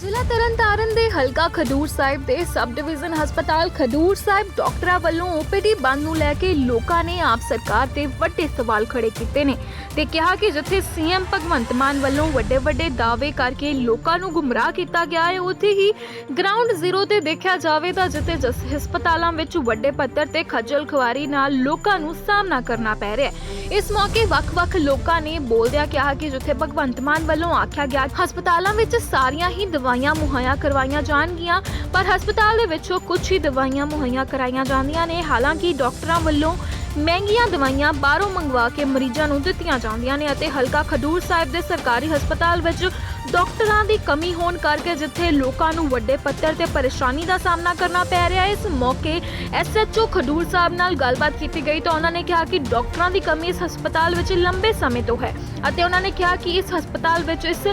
ਜ਼ਿਲ੍ਹਾ ਤਰਨਤਾਰਨ ਦੇ ਹਲਕਾ ਖਡੂਰ ਸਾਹਿਬ ਦੇ ਸਬ ਡਿਵੀਜ਼ਨ ਹਸਪਤਾਲ ਖਡੂਰ ਸਾਹਿਬ ਡਾਕਟਰਾਂ ਵੱਲੋਂ ਓਪੀਡੀ ਬੰਦ ਨੂੰ ਲੈ ਕੇ ਲੋਕਾਂ ਨੇ ਆਪ ਸਰਕਾਰ ਤੇ ਵੱਡੇ ਸਵਾਲ ਖੜੇ ਕੀਤੇ ਨੇ ਤੇ ਕਿਹਾ ਕਿ ਜਿੱਥੇ ਸੀਐਮ ਭਗਵੰਤ ਮਾਨ ਵੱਲੋਂ ਵੱਡੇ ਵੱਡੇ ਦਾਅਵੇ ਕਰਕੇ ਲੋਕਾਂ ਨੂੰ ਗੁੰਮਰਾਹ ਕੀਤਾ ਗਿਆ ਹੈ, ਉੱਥੇ ਹੀ ਗਰਾਊਂਡ ਜ਼ੀਰੋ ਤੇ ਦੇਖਿਆ ਜਾਵੇ ਤਾਂ ਜਿੱਥੇ ਹਸਪਤਾਲਾਂ ਵਿੱਚ ਵੱਡੇ ਪੱਧਰ ਤੇ ਖੱਜਲ ਖੁਆਰੀ ਨਾਲ ਲੋਕਾਂ ਨੂੰ ਸਾਹਮਣਾ ਕਰਨਾ ਪੈ ਰਿਹਾ ਹੈ। ਇਸ ਮੌਕੇ ਵੱਖ-ਵੱਖ ਲੋਕਾਂ ਨੇ ਬੋਲਦਿਆਂ ਕਿਹਾ ਕਿ ਜਿੱਥੇ ਭਗਵੰਤ ਮਾਨ ਵੱਲੋਂ ਆਖਿਆ ਗਿਆ, ਹਸਪਤਾਲਾਂ ਵਿੱਚ ਸਾਰੀਆਂ ਹੀ ਦਵਾਈਆਂ ਮੁਹੱਈਆ ਕਰਵਾਈਆਂ ਜਾਣਗੀਆਂ, ਪਰ ਹਸਪਤਾਲ ਦੇ ਵਿੱਚੋਂ ਕੁਝ ਹੀ ਦਵਾਈਆਂ ਮੁਹੱਈਆ ਕਰਾਈਆਂ ਜਾਂਦੀਆਂ ਨੇ। ਹਾਲਾਂਕਿ ਡਾਕਟਰਾਂ ਵੱਲੋਂ ਮਹਿੰਗੀਆਂ ਦਵਾਈਆਂ ਬਾਹਰੋਂ ਮੰਗਵਾ ਕੇ ਮਰੀਜ਼ਾਂ ਨੂੰ ਦਿੱਤੀਆਂ ਜਾਂਦੀਆਂ ਨੇ ਅਤੇ ਹਲਕਾ ਖਡੂਰ ਸਾਹਿਬ ਦੇ ਸਰਕਾਰੀ ਹਸਪਤਾਲ ਵਿੱਚ ਡਾਕਟਰਾਂ ਦੀ ਕਮੀ ਹੋਣ ਕਰਕੇ ਜਿੱਥੇ ਲੋਕਾਂ ਨੂੰ ਵੱਡੇ ਪੱਧਰ ਤੇ ਪਰੇਸ਼ਾਨੀ ਦਾ ਸਾਹਮਣਾ ਕਰਨਾ ਪੈ ਰਿਹਾ ਹੈ, ਇਸ ਮੌਕੇ ਐਸਐਚਓ ਖਡੂਰ ਸਾਹਿਬ ਨਾਲ ਗੱਲਬਾਤ ਕੀਤੀ ਗਈ ਤਾਂ ਉਹਨਾਂ ਨੇ ਕਿਹਾ ਕਿ ਡਾਕਟਰਾਂ ਦੀ ਕਮੀ ਇਸ ਹਸਪਤਾਲ ਵਿੱਚ ਲੰਬੇ ਸਮੇਂ ਤੋਂ ਹੈ ਅਤੇ ਉਹਨਾਂ ਨੇ ਕਿਹਾ ਕਿ ਇਸ ਹਸਪਤਾਲ ਵਿੱਚ ਇਸ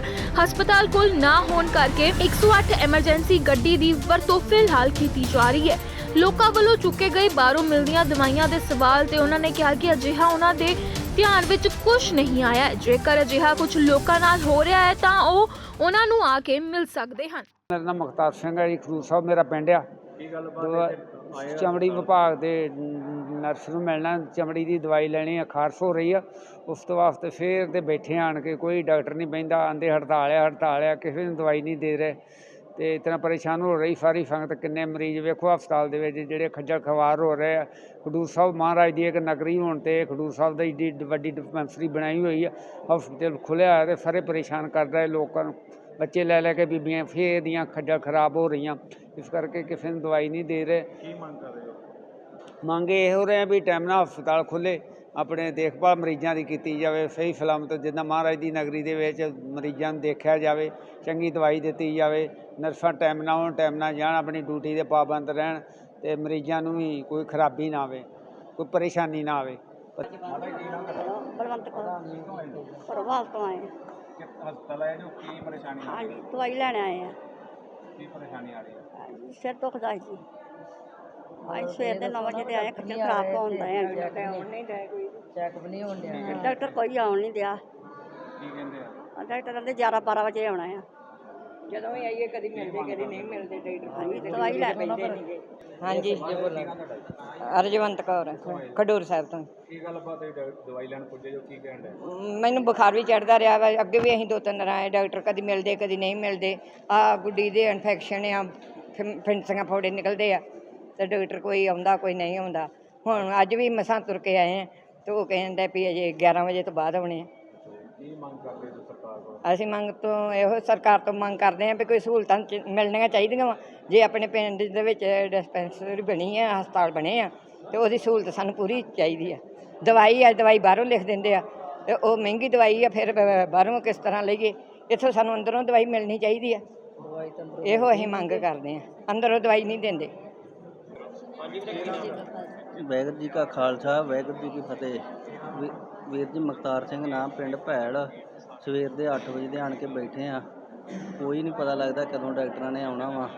ਹਸਪਤਾਲ ਕੋਲ ਨਾ ਹੋਣ ਕਰਕੇ 108 ਐਮਰਜੈਂਸੀ ਗੱਡੀ ਦੀ ਵਰਤੋਂ ਫਿਲਹਾਲ ਕੀਤੀ ਜਾ ਰਹੀ ਹੈ। ਲੋਕਾਂ ਵੱਲੋਂ ਚੁੱਕੇ ਗਏ ਬਾਹਰੋਂ ਮਿਲਦੀਆਂ ਦਵਾਈਆਂ ਦੇ ਸਵਾਲ ਤੇ ਉਹਨਾਂ ਨੇ ਕਿਹਾ ਕਿ ਅਜਿਹਾ ਉਹਨਾਂ ਦੇ ਧਿਆਨ ਵਿੱਚ ਕੁਝ ਨਹੀਂ ਆਇਆ। ਹੈ। ਜੇਕਰ ਅਜਿਹਾ ਕੁਝ ਲੋਕਾਂ ਨਾਲ ਹੋ ਰਿਹਾ ਹੈ ਤਾਂ ਉਹ ਉਹਨਾਂ ਨੂੰ ਆ ਕੇ ਮਿਲ ਸਕਦੇ ਹਨ। ਮੇਰਾ ਨਾਮ ਮੁਖਤਾਰ ਸਿੰਘ ਹੈ ਜੀ ਖਰੂਰ ਸਾਹਿਬ ਮੇਰਾ ਪਿੰਡ ਆ। ਚਮੜੀ ਵਿਭਾਗ ਦੇ ਨ- ਨਰਸ ਨੂੰ ਮਿਲਣਾ ਚਮੜੀ ਦੀ ਦਵਾਈ ਲੈਣੀ ਆ ਖਾਰਸ਼ ਹੋ ਰਹੀ ਆ। ਉਸ ਤੋਂ ਵਾਸਤੇ ਫੇਰ ਤੇ ਬੈਠੇ ਆਣ ਕੇ ਕੋਈ ਡਾਕਟਰ ਨਹੀਂ ਬਹਿੰਦਾ ਆਂਦੇ ਹੜਤਾਲ ਆ ਹੜਤਾਲ ਆ ਕਿਸੇ ਨੂੰ ਦਵਾਈ ਨਹੀਂ ਦੇ ਰਹੇ। ਤੇ ਇਤਨਾ ਪਰੇਸ਼ਾਨ ਹੋ ਰਹੀ ਸਾਰੀ ਸੰਗਤ ਕਿੰਨੇ ਮਰੀਜ਼ ਵੇਖੋ ਹਸਪਤਾਲ ਦੇ ਵਿੱਚ ਜਿਹੜੇ ਖੱਜਲ ਖਵਾਰ ਹੋ ਰਹੇ ਆ। ਖਡੂਰ ਸਾਹਿਬ ਮਹਾਰਾਜ ਦੀ ਇੱਕ ਨਗਰੀ ਹੋਣ ਤੇ ਖਡੂਰ ਸਾਹਿਬ ਦੀ ਏਡੀ ਵੱਡੀ ਡਿਸਪੈਂਸਰੀ ਬਣਾਈ ਹੋਈ ਆ। ਹਸਪਤਾਲ ਖੁੱਲਿਆ ਹੋਇਆ ਤੇ ਸਾਰੇ ਪਰੇਸ਼ਾਨ ਕਰ ਰਹੇ ਲੋਕਾਂ ਨੂੰ। ਬੱਚੇ ਲੈ ਲੈ ਕੇ ਬੀਬੀਆਂ ਫੇਰ ਦੀਆਂ ਖੱਜਲ ਖਰਾਬ ਹੋ ਰਹੀਆਂ। ਇਸ ਕਰਕੇ ਕਿਸੇ ਨੂੰ ਦਵਾਈ ਨਹੀਂ ਦੇ ਰਹੇ। ਕੀ ਮੰਗ ਕਰ ਰਹੇ ਹੋ? ਮੰਗ ਇਹ ਹੋ ਰਿਹਾ ਵੀ ਟਾਈਮ ਨਾਲ ਹਸਪਤਾਲ ਖੁੱਲੇ ਆਪਣੇ ਦੇਖਭਾਲ ਮਰੀਜ਼ਾਂ ਦੀ ਕੀਤੀ ਜਾਵੇ ਸਹੀ ਸਲਾਮਤ ਜਿੱਦਾਂ ਮਹਾਰਾਜ ਦੀ ਨਗਰੀ ਦੇ ਵਿੱਚ ਮਰੀਜ਼ਾਂ ਨੂੰ ਦੇਖਿਆ ਜਾਵੇ ਚੰਗੀ ਦਵਾਈ ਦਿੱਤੀ ਜਾਵੇ ਨਰਸਾਂ ਟਾਈਮ ਨਾਲ ਆਉਣ ਟਾਈਮ ਨਾਲ ਜਾਣ ਆਪਣੀ ਡਿਊਟੀ ਦੇ ਪਾਬੰਦ ਰਹਿਣ ਤੇ ਮਰੀਜ਼ਾਂ ਨੂੰ ਵੀ ਕੋਈ ਖਰਾਬੀ ਨਾ ਆਵੇ ਕੋਈ ਪਰੇਸ਼ਾਨੀ ਨਾ ਆਵੇ। ਬਲਵੰਤ ਕੌਰ। ਪ੍ਰਭਾਵ ਤੋਂ ਆਏ। ਹਸਪਤਾਲ ਆਏ ਜੋ ਕੀ ਪਰੇਸ਼ਾਨੀ ਆ ਹਾਂਜੀ ਦਵਾਈ ਲੈਣ ਆਏ ਆ। ਕੀ ਪਰੇਸ਼ਾਨੀ ਆ ਰਹੀ ਹੈ? ਸਿਰ ਦੁਖਦਾ ਸੀ। ਅੱਜ ਸਵੇਰ ਦੇ 9 ਵਜੇ ਤੇ ਆਏ ਖੱਜਲ ਖਰਾਬ ਹੁੰਦਾ ਹੈ ਚੈੱਕਅਪ ਨਹੀਂ ਹੋਣ ਡਿਆ। ਡਾਕਟਰ ਕੋਈ ਆਉਣ ਨਹੀਂ ਦਿਆ ਕੀ ਕਹਿੰਦੇ ਆ? ਆ ਡਾਕਟਰ ਕਹਿੰਦੇ 11 12 ਵਜੇ ਆਉਣਾ ਆ। ਜਦੋਂ ਵੀ ਆਈਏ ਕਦੀ ਮਿਲਦੇ ਕਦੀ ਨਹੀਂ ਮਿਲਦੇ ਡਾਕਟਰ ਹਾਂਜੀ ਦਵਾਈ ਲੈ ਪੈਂਦੇ ਨੇ ਹਾਂਜੀ ਅਰਜਵੰਤ ਕੌਰ ਖਡੂਰ ਸਾਹਿਬ ਤੋਂ। ਕੀ ਗੱਲਬਾਤ ਹੈ? ਡ- ਦਵਾਈ ਲੈਣ ਪੁੱਜੇ ਜੋ ਕੀ ਕਹਿਣ ਦੇ ਮੈਨੂੰ ਬੁਖਾਰ ਵੀ ਚੜਦਾ ਰਿਹਾ ਵਾ। ਅੱਗੇ ਵੀ ਅਸੀਂ ਦੋ ਤਿੰਨ ਵਾਰ ਆਏ ਡਾਕਟਰ ਕਦੀ ਮਿਲਦੇ ਕਦੀ ਨਹੀਂ ਮਿਲਦੇ। ਆ ਗੁੱਡੀ ਦੇ ਇਨਫੈਕਸ਼ਨ ਆ ਫਿੰਸੀਆਂ ਫੋੜੇ ਨਿਕਲਦੇ ਆ। ਤੇ ਡਾਕਟਰ ਕੋਈ ਆਉਂਦਾ ਕੋਈ ਨਹੀਂ ਆਉਂਦਾ। ਹੁਣ ਅੱਜ ਵੀ ਮਸਾਂ ਤੁਰ ਕੇ ਆਏ ਆ ਤੇ ਉਹ ਕਹਿੰਦਾ ਵੀ ਅਜੇ 11 ਵਜੇ ਤੋਂ ਬਾਅਦ ਆਉਣੇ ਆ। ਕੀ ਮੰਗ ਕਰਦੇ ਹੋ ਸਰਕਾਰ ਕੋਲ ਅਸੀਂ ਮੰਗ ਤੋਂ ਇਹੋ ਸਰਕਾਰ ਤੋਂ ਮੰਗ ਕਰਦੇ ਹਾਂ ਵੀ ਕੋਈ ਸਹੂਲਤਾਂ ਚ- ਮਿਲਣੀਆਂ ਚਾਹੀਦੀਆਂ ਵਾ। ਜੇ ਆਪਣੇ ਪਿੰਡ ਦੇ ਵਿੱਚ ਡਿਸਪੈਂਸਰੀ ਬਣੀ ਹੈ ਹਸਪਤਾਲ ਬਣੇ ਆ ਤੇ ਉਹਦੀ ਸਹੂਲਤ ਸਾਨੂੰ ਪੂਰੀ ਚਾਹੀਦੀ ਆ। ਦਵਾਈ ਆ ਦਵਾਈ ਬਾਹਰੋਂ ਲਿਖ ਦਿੰਦੇ ਆ ਤੇ ਉਹ ਮਹਿੰਗੀ ਦਵਾਈ ਆ ਫਿਰ ਬਾਹਰੋਂ ਕਿਸ ਤਰ੍ਹਾਂ ਲਈਏ? ਇੱਥੋਂ ਸਾਨੂੰ ਅੰਦਰੋਂ ਦਵਾਈ ਮਿਲਣੀ ਚਾਹੀਦੀ ਆ। ਇਹੋ ਅਸੀਂ ਮੰਗ ਕਰਦੇ ਆ ਅੰਦਰੋਂ ਦਵਾਈ ਨਹੀਂ ਦਿੰਦੇ। ਵਾਹਿਗੁਰੂ ਜੀ ਕਾ ਖਾਲਸਾ, ਵਾਹਿਗੁਰੂ ਜੀ ਕੀ ਫਤਿਹ। ਵੀ- ਵੀਰ ਜੀ ਮੁਖਤਾਰ ਸਿੰਘ ਨਾਮ, ਪਿੰਡ ਭੈੜ। ਸਵੇਰ ਦੇ 8 ਵਜੇ ਦੇ ਆਣ ਕੇ ਬੈਠੇ ਆ। ਕੋਈ ਨਹੀਂ ਪਤਾ ਲੱਗਦਾ ਕਦੋਂ ਡਾਕਟਰਾਂ ਨੇ ਆਉਣਾ ਵਾ।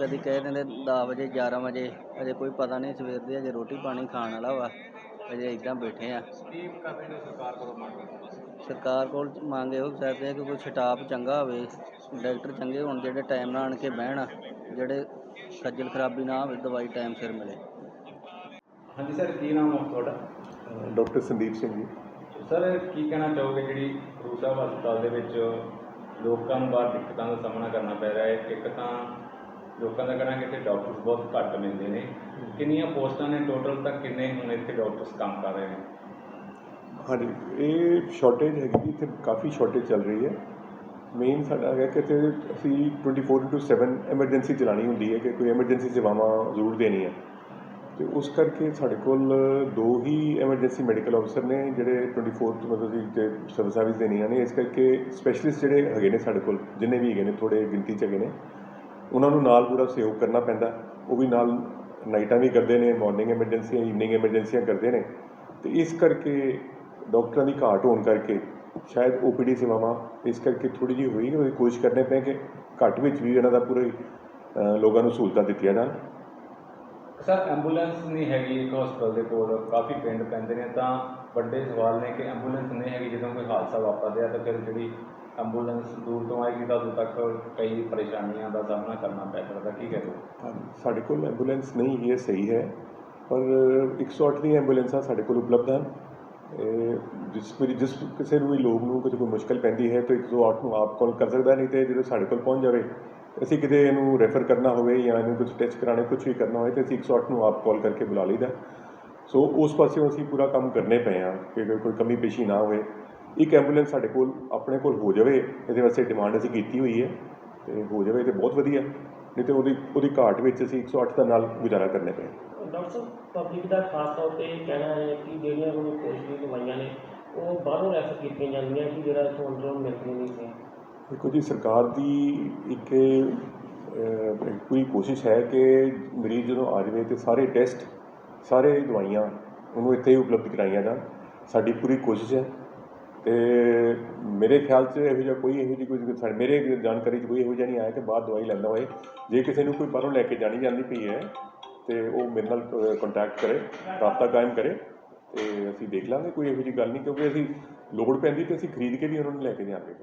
ਕਦੀ ਕਹਿ ਦਿੰਦੇ 10 ਵਜੇ 11 ਵਜੇ। ਅਜੇ ਕੋਈ ਪਤਾ ਨਹੀਂ ਸਵੇਰ ਦੇ ਅਜੇ ਰੋਟੀ ਪਾਣੀ ਖਾਣ ਵਾਲਾ ਵਾ। ਅਜੇ ਇਦਾਂ ਬੈਠੇ ਆ। ਸਰਕਾਰ ਕੋਲੋਂ ਮੰਗ ਸਰਕਾਰ ਕੋਲ ਮੰਗ ਇਹੋ ਕਰਦੇ ਆ ਕਿ ਕੋਈ ਸਟਾਫ ਚੰਗਾ ਹੋਵੇ। ਡਾਕਟਰ ਚੰਗੇ ਹੋਣ, ਜਿਹੜੇ ਟਾਈਮ ਨਾਲ ਆਣ ਕੇ ਬਹਿਣ, ਜਿਹੜੇ ਖੱਜਲ ਖਰਾਬੀ ਨਾ ਹੋਵੇ ਦਵਾਈ ਟਾਈਮ ਸਿਰ ਮਿਲੇ। ਹਾਂਜੀ ਸਰ ਕੀ ਨਾਮ ਹੈ ਤੁਹਾਡਾ? ਡਾਕਟਰ ਸੰਦੀਪ ਸਿੰਘ ਜੀ। ਸਰ ਕੀ ਕਹਿਣਾ ਚਾਹੋਗੇ ਜਿਹੜੀ ਗੁਰੂ ਸਾਹਿਬ ਹਸਪਤਾਲ ਦੇ ਵਿੱਚ ਲੋਕਾਂ ਨੂੰ ਬਾਹਰ ਦਿੱਕਤਾਂ ਦਾ ਸਾਹਮਣਾ ਕਰਨਾ ਪੈ ਰਿਹਾ ਹੈ? ਇੱਕ ਤਾਂ ਲੋਕਾਂ ਦਾ ਕਹਿਣਾ ਕਿ ਇੱਥੇ ਡਾਕਟਰਸ ਬਹੁਤ ਘੱਟ ਮਿਲਦੇ ਨੇ। ਕਿੰਨੀਆਂ ਪੋਸਟਾਂ ਨੇ ਟੋਟਲ ਤਾਂ ਕਿੰਨੇ ਹੁਣ ਇੱਥੇ ਡਾਕਟਰਸ ਕੰਮ ਕਰ ਰਹੇ ਨੇ? ਹਾਂਜੀ ਇਹ ਸ਼ਾਰਟੇਜ ਹੈਗੀ ਜੀ ਇੱਥੇ ਕਾਫੀ ਸ਼ਾਰਟੇਜ ਚੱਲ ਰਹੀ ਹੈ। ਮੇਨ ਸਾਡਾ ਹੈਗਾ ਕਿ ਇੱਥੇ ਅਸੀਂ 24/7 ਐਮਰਜੈਂਸੀ ਚਲਾਣੀ ਹੁੰਦੀ ਹੈ ਕਿ ਕੋਈ ਐਮਰਜੈਂਸੀ ਸੇਵਾਵਾਂ ਜ਼ਰੂਰ ਦੇਣੀ ਹੈ ਤੇ ਉਸ ਕਰਕੇ ਸਾਡੇ ਕੋਲ ਦੋ ਹੀ ਐਮਰਜੈਂਸੀ ਮੈਡੀਕਲ ਅਫਸਰ ਨੇ ਜਿਹੜੇ 24 ਮਤਲਬ ਕਿ ਤੇ ਸਰਵਿਸ ਸਰਵਿਸ ਦੇਣੀਆਂ ਨੇ। ਇਸ ਕਰਕੇ ਸਪੈਸ਼ਲਿਸਟ ਜਿਹੜੇ ਹੈਗੇ ਨੇ ਸਾਡੇ ਕੋਲ, ਜਿੰਨੇ ਵੀ ਹੈਗੇ ਨੇ ਥੋੜੇ ਗਿਣਤੀ ਚ ਹੈਗੇ ਨੇ, ਉਹਨਾਂ ਨੂੰ ਨਾਲ ਪੂਰਾ ਸਹਿਯੋਗ ਕਰਨਾ ਪੈਂਦਾ। ਉਹ ਵੀ ਨਾਲ ਨਾਈਟਾਂ ਵੀ ਕਰਦੇ ਨੇ ਮਾਰਨਿੰਗ ਐਮਰਜੈਂਸੀਆਂ ਈਵਨਿੰਗ ਐਮਰਜੈਂਸੀਆਂ ਕਰਦੇ ਨੇ। ਤੇ ਇਸ ਕਰਕੇ ਡਾਕਟਰਾਂ ਦੀ ਘਾਟ ਹੋਣ ਕਰਕੇ ਸ਼ਾਇਦ ਓਪੀਡੀ ਸੇਵਾਵਾਂ ਇਸ ਕਰਕੇ ਥੋੜੀ ਜਿਹੀ ਹੋਈ ਕਿ ਕੋਸ਼ਿਸ਼ ਕਰਨੇ ਪਏ ਕਿ ਘੱਟ ਵਿੱਚ ਵੀ ਇਹਨਾਂ ਦਾ ਪੂਰਾ ਲੋਕਾਂ ਨੂੰ ਸਹੂਲਤਾਂ ਦਿੱਤੀਆਂ ਜਾਣ। ਸਰ ਐਂਬੂਲੈਂਸ ਨਹੀਂ ਹੈਗੀ ਇੱਕ ਹਸਪਤਾਲ ਦੇ ਕੋਲ ਕਾਫੀ ਪਿੰਡ ਪੈਂਦੇ ਨੇ ਤਾਂ ਵੱਡੇ ਸਵਾਲ ਨੇ ਕਿ ਐਂਬੂਲੈਂਸ ਨਹੀਂ ਹੈਗੀ ਜਦੋਂ ਕੋਈ ਹਾਦਸਾ ਵਾਪਰਦਾ ਹੈ ਤਾਂ ਫਿਰ ਜਿਹੜੀ ਐਂਬੂਲੈਂਸ ਦੂਰ ਤੋਂ ਆਏਗੀ ਤਾਂ ਉਦੋਂ ਤੱਕ ਕਈ ਪਰੇਸ਼ਾਨੀਆਂ ਦਾ ਸਾਹਮਣਾ ਕਰਨਾ ਪੈ ਸਕਦਾ ਕੀ ਕਹੋ ਹਾਂਜੀ ਸਾਡੇ ਕੋਲ ਐਂਬੂਲੈਂਸ ਨਹੀਂ ਹੈ ਸਹੀ ਹੈ ਪਰ 108 ਦੀਆਂ ਐਂਬੂਲੈਂਸਾਂ ਸਾਡੇ ਕੋਲ ਉਪਲਬਧ ਹਨ। ਇਹ ਜਿਸ ਮੇਰੀ ਜਿਸ ਕਿਸੇ ਨੂੰ ਵੀ ਲੋਕ ਨੂੰ ਕੋਈ ਕੋਈ ਮੁਸ਼ਕਲ ਪੈਂਦੀ ਹੈ ਤਾਂ 108 ਨੂੰ ਆਪ ਕੋਲ ਕਰ ਸਕਦਾ ਨਹੀਂ ਤੇ ਜਦੋਂ ਸਾਡੇ ਕੋਲ ਪਹੁੰਚ ਜਾਵੇ, ਅਸੀਂ ਕਿਤੇ ਇਹਨੂੰ ਰੈਫਰ ਕਰਨਾ ਹੋਵੇ ਜਾਂ ਇਹਨੂੰ ਕੁਝ ਟੈਸਟ ਕਰਾਣੇ ਕੁਝ ਵੀ ਕਰਨਾ ਹੋਵੇ ਤਾਂ ਅਸੀਂ 108 ਨੂੰ ਆਪ ਕਾਲ ਕਰਕੇ ਬੁਲਾ ਲਈਦਾ। ਸੋ ਉਸ ਪਾਸਿਓਂ ਅਸੀਂ ਪੂਰਾ ਕੰਮ ਕਰਨੇ ਪਏ ਹਾਂ ਕਿ ਕੋਈ- ਕੋਈ ਕਮੀ ਪੇਸ਼ੀ ਨਾ ਹੋਵੇ, ਇੱਕ ਐਂਬੂਲੈਂਸ ਸਾਡੇ ਕੋਲ ਆਪਣੇ ਕੋਲ ਹੋ ਜਾਵੇ, ਇਹਦੇ ਵਾਸਤੇ ਡਿਮਾਂਡ ਅਸੀਂ ਕੀਤੀ ਹੋਈ ਹੈ ਤੇ ਹੋ ਜਾਵੇ ਤੇ ਬਹੁਤ ਵਧੀਆ, ਨਹੀਂ ਤੇ ਉਹਦੀ ਉਹਦੀ ਘਾਟ ਵਿੱਚ ਅਸੀਂ 108 ਦਾ ਨਾਲ ਗੁਜ਼ਾਰਾ ਕਰਨੇ ਪਏ ਡਾਕਟਰ ਸਾਹਿਬ ਪਬਲਿਕ ਦਾ ਖਾਸ ਤੌਰ ਤੇ ਕਹਿਣਾ ਹੈ ਕਿ ਜਿਹੜੀਆਂ ਕੋਈ ਪੋਸ਼ਟੀ ਦਵਾਈਆਂ ਨੇ, ਉਹ ਬਾਹਰੋਂ ਰੈਫਰ ਕੀਤੀਆਂ ਜਾਂਦੀਆਂ ਕਿ ਜਿਹੜਾ ਇੱਥੋਂ ਅੰਦਰੋਂ ਮਿਲਦੀਆਂ ਨਹੀਂ ਸੀ ਦੇਖੋ ਜੀ, ਸਰਕਾਰ ਦੀ ਇੱਕ ਪੂਰੀ ਕੋਸ਼ਿਸ਼ ਹੈ ਕਿ ਮਰੀਜ਼ ਜਦੋਂ ਆ ਜਾਵੇ ਤੇ ਸਾਰੇ ਟੈਸਟ ਸਾਰੇ ਦਵਾਈਆਂ ਉਹਨੂੰ ਇੱਥੇ ਹੀ ਉਪਲਬਧ ਕਰਾਈਆਂ ਜਾਣ। ਸਾਡੀ ਪੂਰੀ ਕੋਸ਼ਿਸ਼ ਹੈ ਤੇ ਮੇਰੇ ਖਿਆਲ 'ਚ ਇਹੋ ਜਿਹਾ ਕੋਈ ਇਹੋ ਜਿਹੀ ਕੋਈ ਮੇਰੇ ਜਾਣਕਾਰੀ 'ਚ ਕੋਈ ਇਹੋ ਜਿਹਾ ਨਹੀਂ ਆਇਆ ਕਿ ਬਾਹਰ ਦਵਾਈ ਲੈਂਦਾ ਹੋਏ। ਜੇ ਕਿਸੇ ਨੂੰ ਕੋਈ ਬਾਹਰੋਂ ਲੈ ਕੇ ਜਾਣੀ ਜਾਂਦੀ ਪਈ ਹੈ ਤੇ ਉਹ ਮੇਰੇ ਨਾਲ ਕੰਟੈਕਟ ਕਰੇ ਰਾਬਤਾ ਕਾਇਮ ਕਰੇ ਤੇ ਅਸੀਂ ਦੇਖ ਲਾਂਗੇ, ਕੋਈ ਇਹੋ ਜਿਹੀ ਗੱਲ ਨਹੀਂ ਕਿਉਂਕਿ ਅਸੀਂ ਲੋੜ ਪੈਂਦੀ ਤੇ ਅਸੀਂ ਖਰੀਦ ਕੇ ਵੀ ਉਹਨਾਂ ਨੂੰ ਲੈ ਕੇ ਜਾਵਾਂਗੇ।